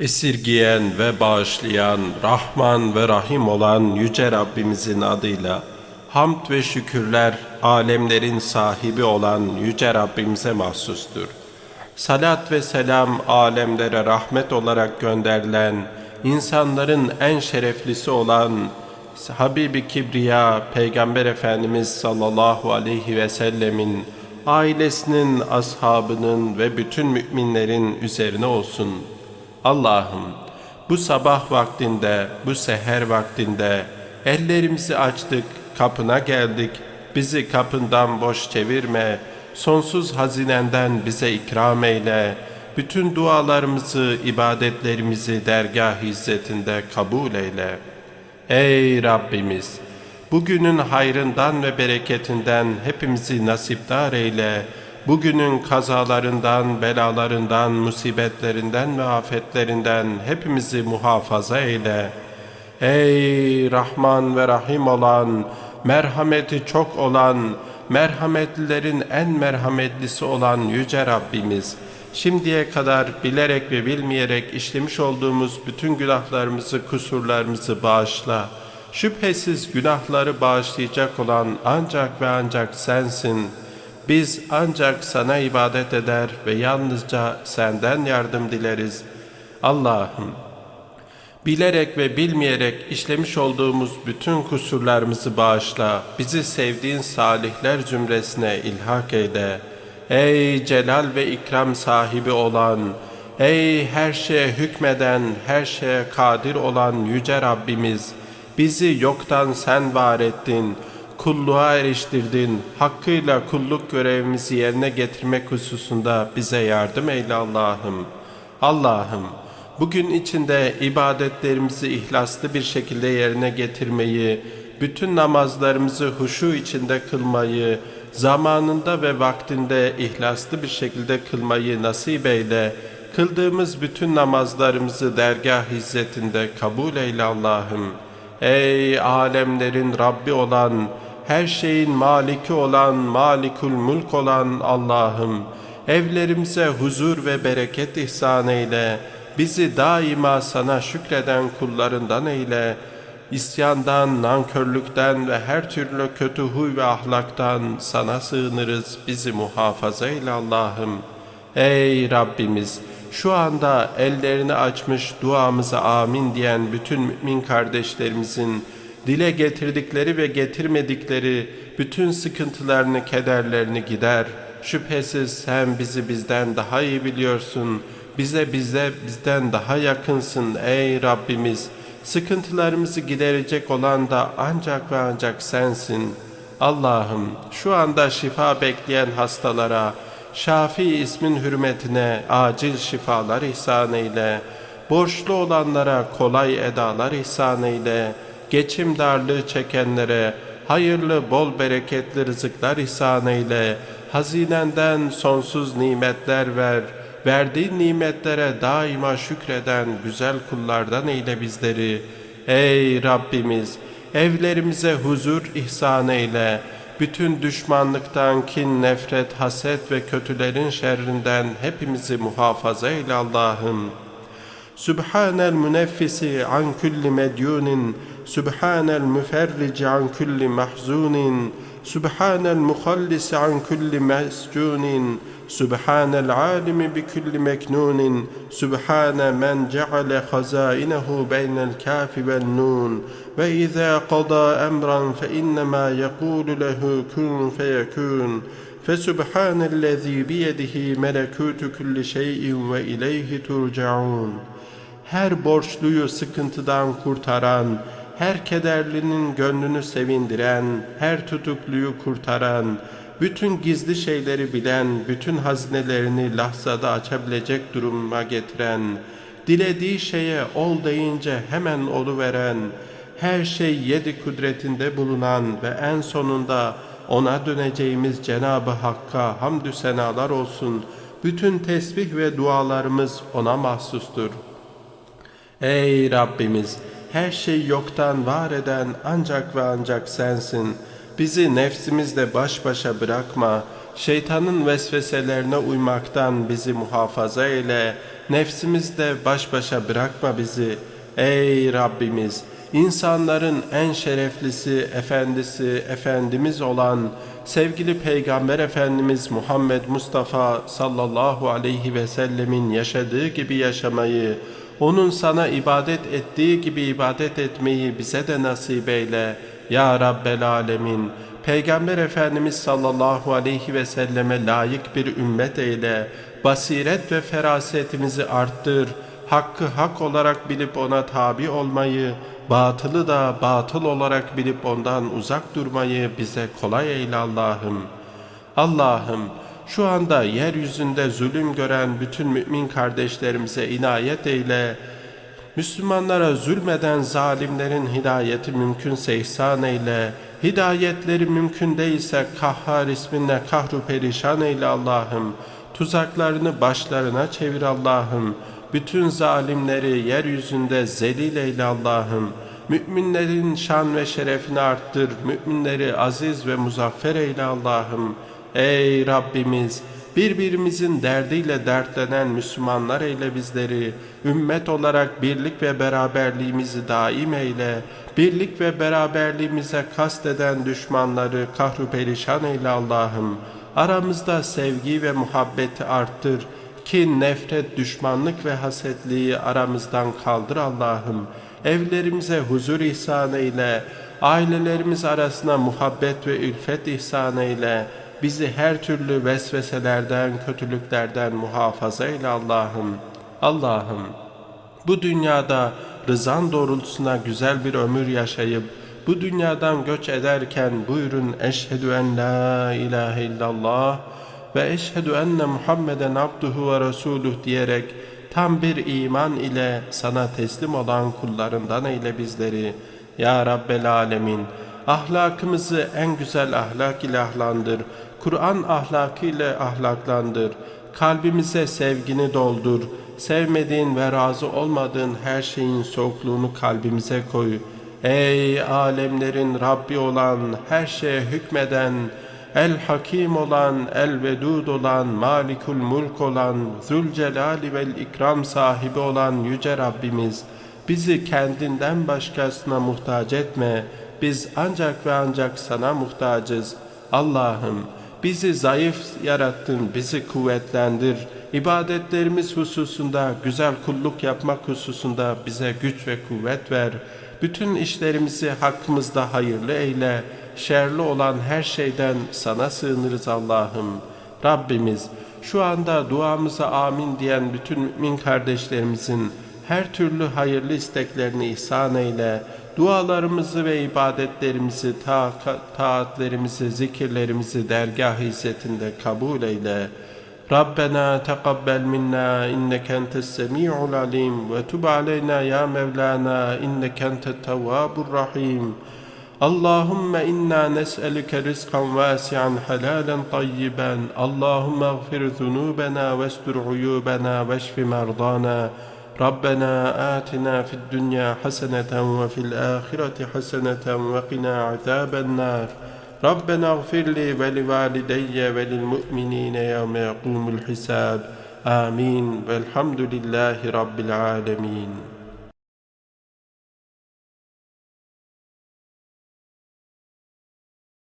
Esirgiyen ve bağışlayan, Rahman ve Rahim olan Yüce Rabbimizin adıyla hamd ve şükürler alemlerin sahibi olan Yüce Rabbimize mahsustur. Salat ve selam alemlere rahmet olarak gönderilen, insanların en şereflisi olan Habibi Kibriya Peygamber Efendimiz sallallahu aleyhi ve sellemin ailesinin, ashabının ve bütün müminlerin üzerine olsun. Allah'ım bu sabah vaktinde, bu seher vaktinde ellerimizi açtık, kapına geldik. Bizi kapından boş çevirme, sonsuz hazinenden bize ikram eyle. Bütün dualarımızı, ibadetlerimizi dergah izzetinde kabul eyle. Ey Rabbimiz! Bugünün hayrından ve bereketinden hepimizi nasipdar eyle. Bugünün kazalarından, belalarından, musibetlerinden ve afetlerinden hepimizi muhafaza eyle. Ey Rahman ve Rahim olan, merhameti çok olan, merhametlilerin en merhametlisi olan Yüce Rabbimiz, şimdiye kadar bilerek ve bilmeyerek işlemiş olduğumuz bütün günahlarımızı, kusurlarımızı bağışla. Şüphesiz günahları bağışlayacak olan ancak ve ancak sensin. Biz ancak sana ibadet eder ve yalnızca senden yardım dileriz. Allah'ım, bilerek ve bilmeyerek işlemiş olduğumuz bütün kusurlarımızı bağışla. Bizi sevdiğin salihler zümresine ilhak eyle. Ey celal ve ikram sahibi olan, ey her şeye hükmeden, her şeye kadir olan yüce Rabbimiz, bizi yoktan sen var ettin, kulluğa eriştirdin, hakkıyla kulluk görevimizi yerine getirmek hususunda bize yardım eyle Allah'ım. Allah'ım, bugün içinde ibadetlerimizi ihlaslı bir şekilde yerine getirmeyi, bütün namazlarımızı huşu içinde kılmayı, zamanında ve vaktinde ihlaslı bir şekilde kılmayı nasip eyle. Kıldığımız bütün namazlarımızı dergah hizmetinde kabul eyle Allah'ım. Ey alemlerin Rabbi olan, her şeyin maliki olan, malikul mülk olan Allah'ım, evlerimize huzur ve bereket ihsan eyle, bizi daima sana şükreden kullarından eyle, İsyandan, nankörlükten ve her türlü kötü huy ve ahlaktan sana sığınırız, bizi muhafaza eyle Allah'ım. Ey Rabbimiz! Şu anda ellerini açmış duamıza amin diyen bütün mümin kardeşlerimizin dile getirdikleri ve getirmedikleri bütün sıkıntılarını, kederlerini gider. Şüphesiz sen bizi bizden daha iyi biliyorsun. Bize bize bizden daha yakınsın ey Rabbimiz. Sıkıntılarımızı giderecek olan da ancak ve ancak sensin. Allah'ım şu anda şifa bekleyen hastalara, Şafi ismin hürmetine acil şifalar ihsan eyle. Borçlu olanlara kolay edalar ihsan eyle. Geçim darlığı çekenlere hayırlı bol bereketli rızıklar ihsan eyle. Hazinenden sonsuz nimetler ver. Verdiğin nimetlere daima şükreden güzel kullardan eyle bizleri. Ey Rabbimiz evlerimize huzur ihsan eyle. Bütün düşmanlıktan, kin, nefret, haset ve kötülerin şerrinden hepimizi muhafaza eyle Allah'ım. سبحان المنفس عن كل مديون سبحان المفرج عن كل محزون سبحان المخلص عن كل مسجون سبحان العالم بكل مكنون سبحان من جعل خزائنه بين الكاف والنون. وإذا قضى أمرا فإنما يقول له كن فيكون. فسبحان الذي بيده ملكوت كل شيء وإليه ترجعون. Her borçluyu sıkıntıdan kurtaran, her kederlinin gönlünü sevindiren, her tutukluyu kurtaran, bütün gizli şeyleri bilen, bütün hazinelerini lahzada açabilecek duruma getiren, dilediği şeye ol deyince hemen oluveren, her şey yedi kudretinde bulunan ve en sonunda ona döneceğimiz Cenabı Hakk'a hamdü senalar olsun. Bütün tesbih ve dualarımız ona mahsustur. Ey Rabbimiz! Her şey yoktan var eden ancak ve ancak sensin. Bizi nefsimizle baş başa bırakma. Şeytanın vesveselerine uymaktan bizi muhafaza eyle. Nefsimizle baş başa bırakma bizi. Ey Rabbimiz! insanların en şereflisi, efendisi, efendimiz olan sevgili Peygamber Efendimiz Muhammed Mustafa sallallahu aleyhi ve sellemin yaşadığı gibi yaşamayı, onun sana ibadet ettiği gibi ibadet etmeyi bize de nasip eyle. Ya Rabbel Alemin, Peygamber Efendimiz sallallahu aleyhi ve selleme layık bir ümmet eyle. Basiret ve ferasetimizi arttır. Hakkı hak olarak bilip ona tabi olmayı, batılı da batıl olarak bilip ondan uzak durmayı bize kolay eyle Allah'ım. Allah'ım şu anda yeryüzünde zulüm gören bütün mümin kardeşlerimize inayet eyle. Müslümanlara zulmeden zalimlerin hidayeti mümkünse ihsan eyle. Hidayetleri mümkün değilse kahhar isminle kahru perişan eyle Allah'ım. Tuzaklarını başlarına çevir Allah'ım. Bütün zalimleri yeryüzünde zelil eyle Allah'ım. Müminlerin şan ve şerefini arttır. Müminleri aziz ve muzaffer eyle Allah'ım. Ey Rabbimiz! Birbirimizin derdiyle dertlenen Müslümanlar eyle bizleri. Ümmet olarak birlik ve beraberliğimizi daim eyle. Birlik ve beraberliğimize kasteden düşmanları kahru perişan eyle Allah'ım. Aramızda sevgi ve muhabbeti arttır. Kin, nefret, düşmanlık ve hasetliği aramızdan kaldır Allah'ım. Evlerimize huzur ihsan eyle. Ailelerimiz arasına muhabbet ve ülfet ihsan eyle. Bizi her türlü vesveselerden, kötülüklerden muhafaza eyle Allah'ım. Allah'ım bu dünyada rızan doğrultusuna güzel bir ömür yaşayıp bu dünyadan göç ederken buyurun eşhedü en la ilahe illallah ve eşhedü enne Muhammeden abduhu ve resuluh diyerek tam bir iman ile sana teslim olan kullarından eyle bizleri. Ya Rabbel Alemin ahlakımızı en güzel ahlak ile ahlandır. Kur'an ahlakı ahlaklandır. Kalbimize sevgini doldur. Sevmediğin ve razı olmadığın her şeyin soğukluğunu kalbimize koy. Ey alemlerin Rabbi olan, her şeye hükmeden, El Hakim olan, El Vedud olan, Malikul Mulk olan, Zülcelali vel İkram sahibi olan Yüce Rabbimiz, bizi kendinden başkasına muhtaç etme. Biz ancak ve ancak sana muhtacız. Allah'ım bizi zayıf yarattın, bizi kuvvetlendir. İbadetlerimiz hususunda, güzel kulluk yapmak hususunda bize güç ve kuvvet ver. Bütün işlerimizi hakkımızda hayırlı eyle. Şerli olan her şeyden sana sığınırız Allah'ım. Rabbimiz şu anda duamıza amin diyen bütün mümin kardeşlerimizin her türlü hayırlı isteklerini ihsan eyle. Dualarımızı ve ibadetlerimizi, ta taatlerimizi, zikirlerimizi dergah izzetinde kabul eyle. Rabbena tekabbel minna inneke entes semi'ul alim ve tub aleyna ya Mevlana inneke entet tevvabur rahim. Allahümme inna nes'elüke rizkan vasi'an helalen tayyiben. Allahümme gfir zunubena ve estur uyubena ve şfi merdana. ربنا آتنا في الدنيا حسنة وفي الآخرة حسنة وقنا عذاب النار. ربنا اغفر لي ولوالدي وللمؤمنين يوم يقوم الحساب. آمين. والحمد لله رب العالمين.